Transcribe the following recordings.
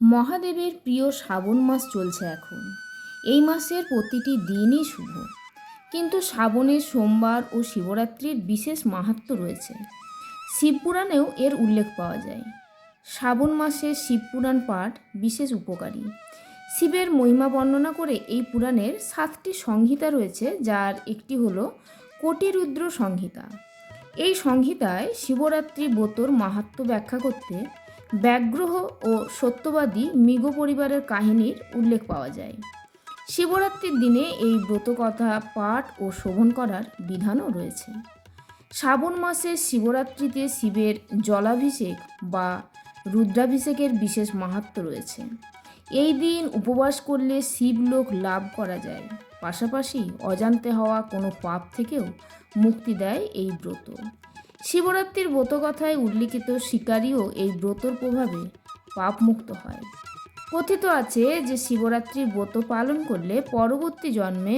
মহাদেবের প্রিয় শ্রাবণ মাস চলছে এখন। এই মাসের প্রতিটি দিনই শুভ। কিন্তু শ্রাবণের সোমবার ও শিবরাত্রির বিশেষ মাহাত্ম্য রয়েছে। শিবপুরাণেও এর উল্লেখ পাওয়া যায়। শ্রাবণ মাসে শিবপুরাণ পাঠ বিশেষ উপকারী। শিবের মহিমা বর্ণনা করে এই পুরাণের সাতটি সংহিতা রয়েছে, যার একটি হল কোটিরুদ্র সংহিতা। এই সংহিতায় শিবরাত্রি ব্রতর মাহাত্ম্য ব্যাখ্যা করতে ব্যাগ্রহ ও সত্যবাদী মৃগ পরিবারের কাহিনীর উল্লেখ পাওয়া যায়। শিবরাত্রির দিনে এই ব্রতকথা পাঠ ও শোভন করার বিধানও রয়েছে। শ্রাবণ মাসে শিবরাত্রিতে শিবের জলাভিষেক বা রুদ্রাভিষেকের বিশেষ মাহাত্ম রয়েছে। এই দিন উপবাস করলে শিবলোক লাভ করা যায়। পাশাপাশি অজান্তে হওয়া কোনো পাপ থেকেও মুক্তি দেয় এই ব্রত। শিবরাত্রির ব্রতকথায় উল্লিখিত শিকারীও এই ব্রতর প্রভাবে পাপমুক্ত হয়। কথিত আছে যে শিবরাত্রির ব্রত পালন করলে পরবর্তী জন্মে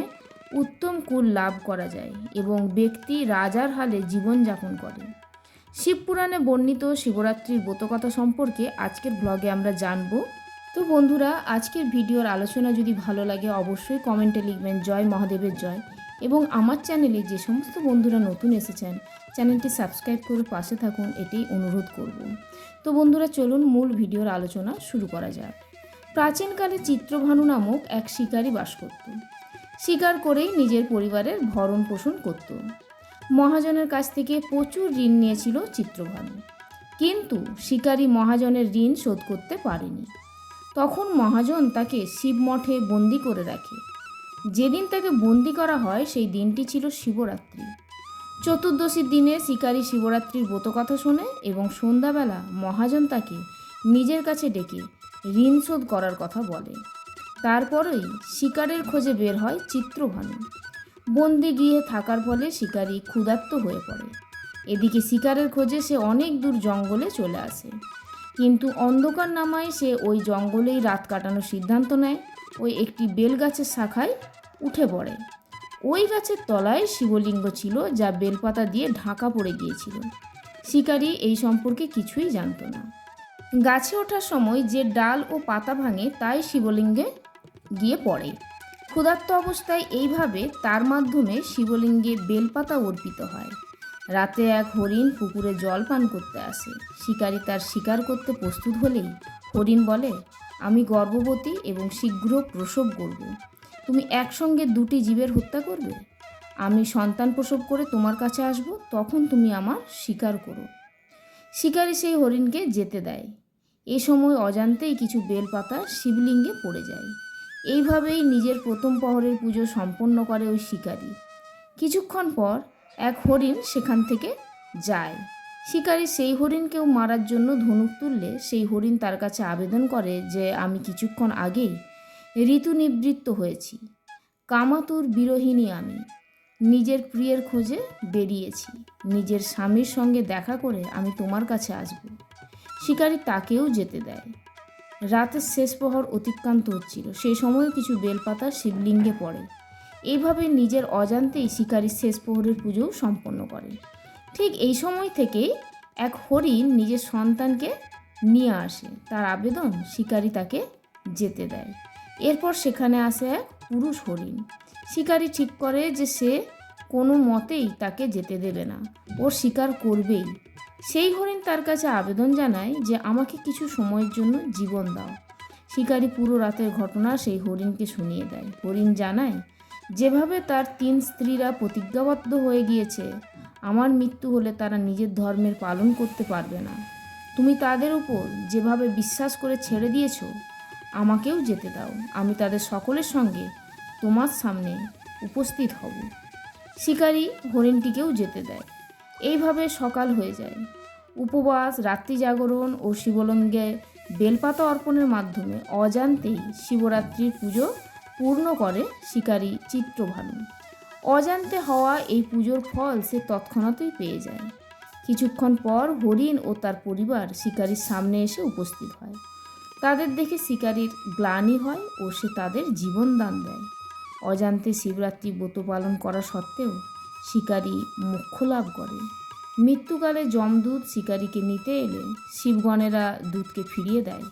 উত্তম কুল লাভ করা যায় এবং ব্যক্তি রাজার হালে জীবনযাপন করে। শিবপুরাণে বর্ণিত শিবরাত্রির ব্রতকথা সম্পর্কে আজকের ব্লগে আমরা জানব। তো বন্ধুরা, আজকের ভিডিওর আলোচনা যদি ভালো লাগে, অবশ্যই কমেন্টে লিখবেন, জয় মহাদেবের জয়। এবং আমার চ্যানেলে যে সমস্ত বন্ধুরা নতুন এসেছেন, চ্যানেলটি সাবস্ক্রাইব করে পাশে থাকুন, এটাই অনুরোধ করব। তো বন্ধুরা, চলুন মূল ভিডিওর আলোচনা শুরু করা যাক। প্রাচীনকালে চিত্রভানু নামক এক শিকারী বাস করত। শিকার করেই নিজের পরিবারের ভরণ পোষণ করত। মহাজনের কাছ থেকে প্রচুর ঋণ নিয়েছিল চিত্রভানু। কিন্তু শিকারী মহাজনের ঋণ শোধ করতে পারেনি। তখন মহাজন তাকে শিবমঠে বন্দি করে রাখে। যেদিন তাকে বন্দি করা হয়, সেই দিনটি ছিল শিবরাত্রি। চতুর্দশীর দিনে শিকারী শিবরাত্রির ব্রতকথা শোনে এবং সন্ধ্যাবেলা মহাজন তাকে নিজের কাছে ডেকে ঋণ শোধ করার কথা বলে। তারপরেই শিকারের খোঁজে বের হয় চিত্রভানু। বন্দি গিয়ে থাকার ফলে শিকারী ক্ষুধার্ত হয়ে পড়ে। এদিকে শিকারের খোঁজে সে অনেক দূর জঙ্গলে চলে আসে। কিন্তু অন্ধকার নামায় সে ওই জঙ্গলেই রাত কাটানোর সিদ্ধান্ত নেয়। ওই একটি বেল গাছের শাখায় উঠে পড়ে। ওই গাছের তলায় শিবলিঙ্গ ছিল, যা বেলপাতা দিয়ে ঢাকা পড়ে গিয়েছিল। শিকারী এই সম্পর্কে কিছুই জানতো না। গাছে ওঠার সময় যে ডাল ও পাতা ভাঙে, তাই শিবলিঙ্গে গিয়ে পড়ে। ক্ষুধার্ত অবস্থায় এইভাবে তার মাধ্যমে শিবলিঙ্গে বেলপাতা অর্পিত হয়। রাতে এক হরিণ পুকুরে জল পান করতে আসে। শিকারী তার শিকার করতে প্রস্তুত হলেই হরিণ বলে আমি গর্ভবতী এবং শীঘ্র প্রসব করব। তুমি একসঙ্গে দুটি জীবের হত্যা করবে? আমি সন্তান প্রসব করে তোমার কাছে আসব, তখন তুমি আমার শিকার করো। শিকারী সেই হরিণকে যেতে দেয়। এ সময় অজান্তেই কিছু বেলপাতা শিবলিঙ্গে পড়ে যায়। এইভাবেই নিজের প্রথম প্রহরের পুজো সম্পন্ন করে ওই শিকারী। কিছুক্ষণ পর এক হরিণ সেখান থেকে যায়। শিকারী সেই হরিণকেও মারার জন্য ধনুক তুললে সেই হরিণ তার কাছে আবেদন করে যে, আমি কিছুক্ষণ আগেই ঋতু নিবৃত্ত হয়েছি। কামাতুর বিরোহিনী আমি। নিজের প্রিয়ের খোঁজে বেরিয়েছি। নিজের স্বামীর সঙ্গে দেখা করে আমি তোমার কাছে আসব। শিকারী তাকেও যেতে দেয়। রাতের শেষ প্রহর অতিক্রান্ত হচ্ছিল। সেই সময় কিছু বেলপাতা শিবলিঙ্গে পড়ে। এইভাবে নিজের অজান্তেই শিকারী শেষ প্রহরের পুজোও সম্পন্ন করে। ঠিক এই সময় থেকেই এক হরিণ নিজের সন্তানকে নিয়ে আসে। তার আবেদন শিকারী তাকে যেতে দেয়। এরপর সেখানে আসে এক পুরুষ হরিণ। শিকারী ঠিক করে যে সে কোনো মতেই তাকে যেতে দেবে না। ওর শিকার করবেই। সেই হরিণ তার কাছে আবেদন জানায় যে, আমাকে কিছু সময়ের জন্য জীবন দাও। শিকারি পুরো রাতের ঘটনা সেই হরিণকে শুনিয়ে দেয়। হরিণ জানায়, যেভাবে তার তিন স্ত্রীরা প্রতিজ্ঞাবদ্ধ হয়ে গিয়েছে আমার মৃত্যু হলে তারা নিজের ধর্মের পালন করতে পারবে না। তুমি তাদের উপর যেভাবে বিশ্বাস করে ছেড়ে দিয়েছ, আমাকেও যেতে দাও। আমি তাদের সকলের সঙ্গে তোমার সামনে উপস্থিত হব। শিকারী হরিণটিকেও যেতে দেয়। এইভাবে সকাল হয়ে যায়। উপবাস, রাত্রি জাগরণ ও শিবলিঙ্গে বেলপাতা অর্পণের মাধ্যমে অজান্তেই শিবরাত্রির পুজো পূর্ণ করে শিকারী চিত্রভানু অজান্তে হওয়া এই পুজোর ফল সে তৎক্ষণাৎই পেয়ে যায়। কিছুক্ষণ পর হরিণ ও তার পরিবার শিকারীর সামনে এসে উপস্থিত হয়। তাদের দেখে শিকারীর গ্লানি হয় ও সে তাদের জীবন দান দেয়। অজান্তে শিবরাত্রি ব্রত পালন করা সত্ত্বেও শিকারী মোক্ষ লাভ করে। মৃত্যুকালে যমদূত শিকারীকে নিতে এলে শিবগণেরা দূতকে ফিরিয়ে দেয়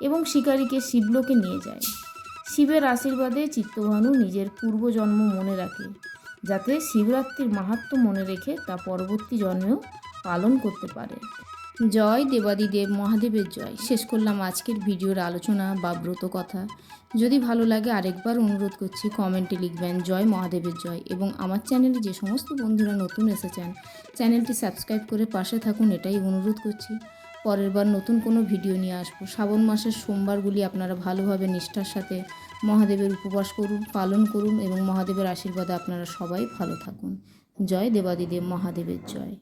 এবং শিকারীকে শিবলোকে নিয়ে যায়। শিবের আশীর্বাদে চিত্তভানু নিজের পূর্বজন্ম মনে রাখে। যাতে শিবরাত্রির মাহাত্ম্য মনে রেখে তা পরবর্তী জন্মেও পালন করতে পারে। জয় দেবাদিদেব মহাদেবের জয়। শেষ করলাম আজকের ভিডিওর আলোচনা বা ব্রত কথা। যদি ভালো লাগে আরেকবার অনুরোধ করছি কমেন্টে লিখবেন, জয় মহাদেবের জয়। এবং আমার চ্যানেলে যে সমস্ত বন্ধুরা নতুন এসেছেন, চ্যানেলটি সাবস্ক্রাইব করে পাশে থাকুন, এটাই অনুরোধ করছি। পরের বার নতুন কোনো ভিডিও নিয়ে আসব। শ্রাবণ মাসের সোমবারগুলি আপনারা ভালোভাবে নিষ্ঠার সাথে মহাদেবের উপবাস করুন, পালন করুন এবং মহাদেবের আশীর্বাদে আপনারা সবাই ভালো থাকুন। জয় দেবাদিদেব মহাদেবের জয়।